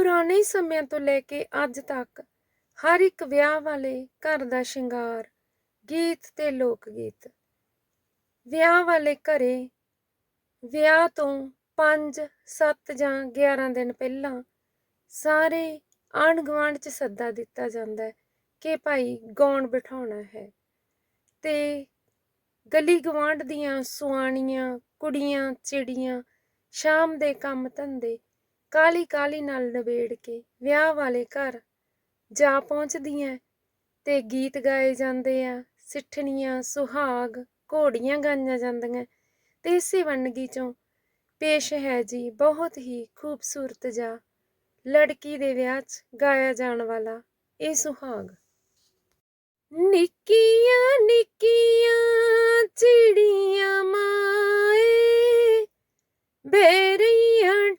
ਪੁਰਾਣੇ ਸਮਿਆਂ ਤੋਂ ਲੈ ਕੇ ਅੱਜ ਤੱਕ ਹਰ ਇੱਕ ਵਿਆਹ ਵਾਲੇ ਘਰ ਦਾ ਸ਼ਿੰਗਾਰ, ਗੀਤ ਤੇ ਲੋਕ ਗੀਤ ਵਿਆਹ ਵਾਲੇ ਘਰੇ ਵਿਆਹ ਤੋਂ 5 7 ਜਾਂ 11 ਦਿਨ ਪਹਿਲਾਂ ਸਾਰੇ ਆਂਢ ਗੁਆਂਢ ਚ ਸੱਦਾ ਦਿੱਤਾ ਜਾਂਦਾ ਹੈ ਕਿ ਭਾਈ ਗਾਉਣ ਬਿਠਾਉਣਾ ਹੈ ਤੇ ਗਲੀ ਗਵਾਂਢ ਦੀਆਂ ਸੁਆਣੀਆਂ, ਕੁੜੀਆਂ, ਚਿੜੀਆਂ ਸ਼ਾਮ ਦੇ ਕੰਮ ਧੰਦੇ ਕਾਲੀ ਕਾਲੀ ਨਾਲ ਨਿਬੇੜ ਕੇ ਵਿਆਹ ਵਾਲੇ ਘਰ ਜਾ ਪਹੁੰਚਦੀਆਂ। ਤੇ ਗੀਤ ਗਾਏ ਜਾਂਦੇ ਆ, ਸਿੱਠਣੀਆਂ, ਸੁਹਾਗ, ਘੋੜੀਆਂ ਗਾਈਆਂ ਜਾਂਦੀਆਂ। ਤੇ ਇਸੇ ਵੰਨਗੀ ਚੋਂ ਪੇਸ਼ ਹੈ ਜੀ ਬਹੁਤ ਹੀ ਖੂਬਸੂਰਤ ਜਾ ਲੜਕੀ ਦੇ ਵਿਆਹ 'ਚ ਗਾਇਆ ਜਾਣ ਵਾਲਾ ਇਹ ਸੁਹਾਗ। ਨਿੱਕੀਆਂ ਨਿੱਕੀਆਂ ਚਿੜੀਆਂ ਮਾਏ, ਬੇਰੀਆਂ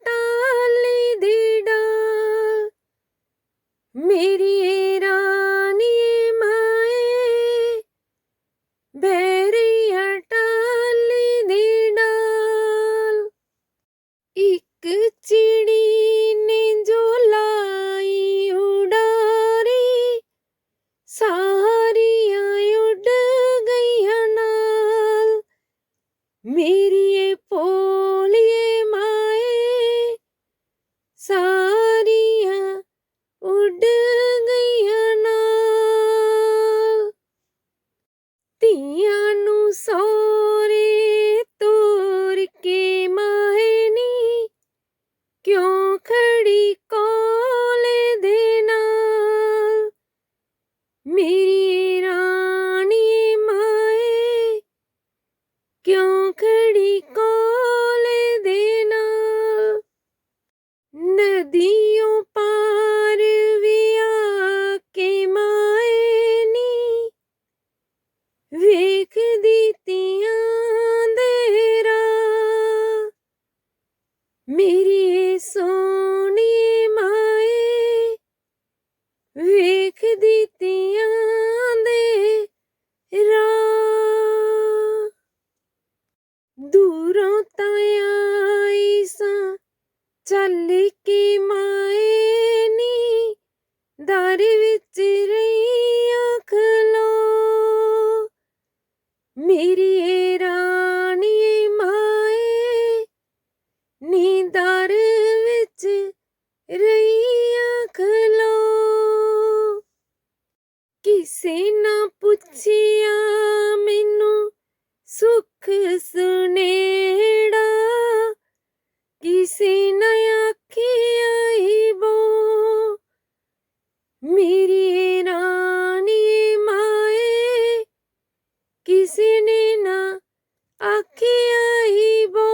ਕਿਸੇ ਨੇ ਨਾ ਆਖਿਆ ਈ ਬੋ।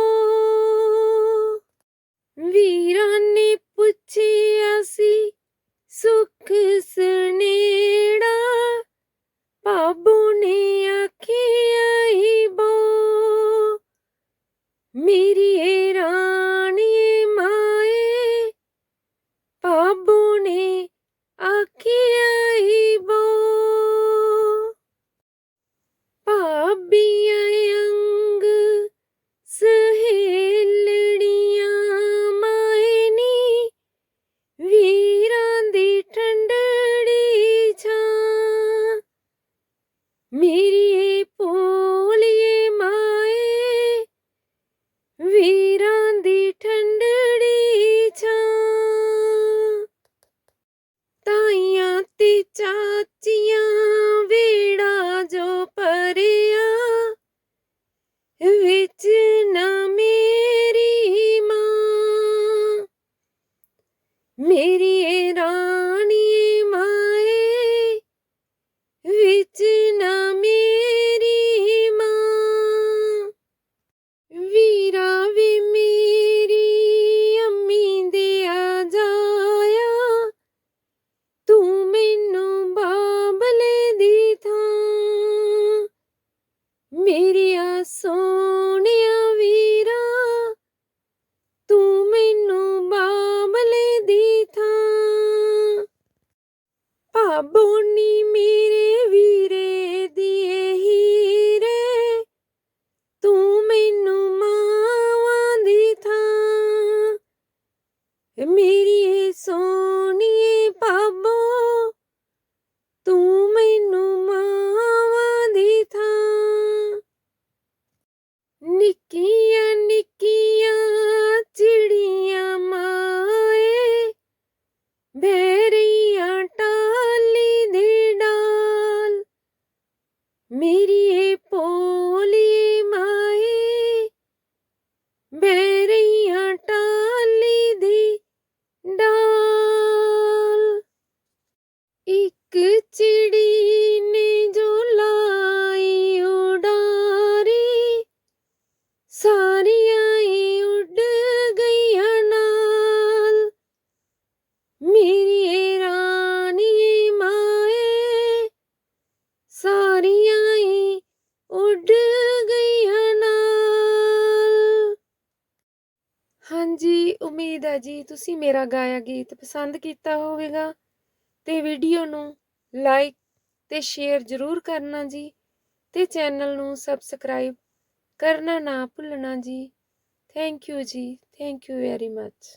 ਵੀਰਾਂ ਨੇ ਪੁੱਛਿਆ ਸੀ, ਸੁਖ ਸੁਨੇੜਾ। ਬਾਬੂ ਨੇ ਆਖਿਆ ਈ ਬੋ। ਮੇਰੀ ਏ ਰਾਣੀ ਮਾਏ, ਬਾਬੂ ਨੇ ਆਖਿਆ ਉਮੀਦ ਜੀ, ਤੁਸੀਂ ਮੇਰਾ ਗਾਇਆ ਗੀਤ ਪਸੰਦ ਕੀਤਾ ਹੋਵੇਗਾ ਤੇ ਵੀਡੀਓ ਨੂੰ ਲਾਈਕ ਤੇ ਸ਼ੇਅਰ ਜ਼ਰੂਰ ਕਰਨਾ ਜੀ ਤੇ ਚੈਨਲ ਨੂੰ ਸਬਸਕ੍ਰਾਈਬ ਕਰਨਾ ਨਾ ਭੁੱਲਣਾ ਜੀ। ਥੈਂਕ ਯੂ ਜੀ, ਥੈਂਕ ਯੂ ਵੈਰੀ ਮੱਚ।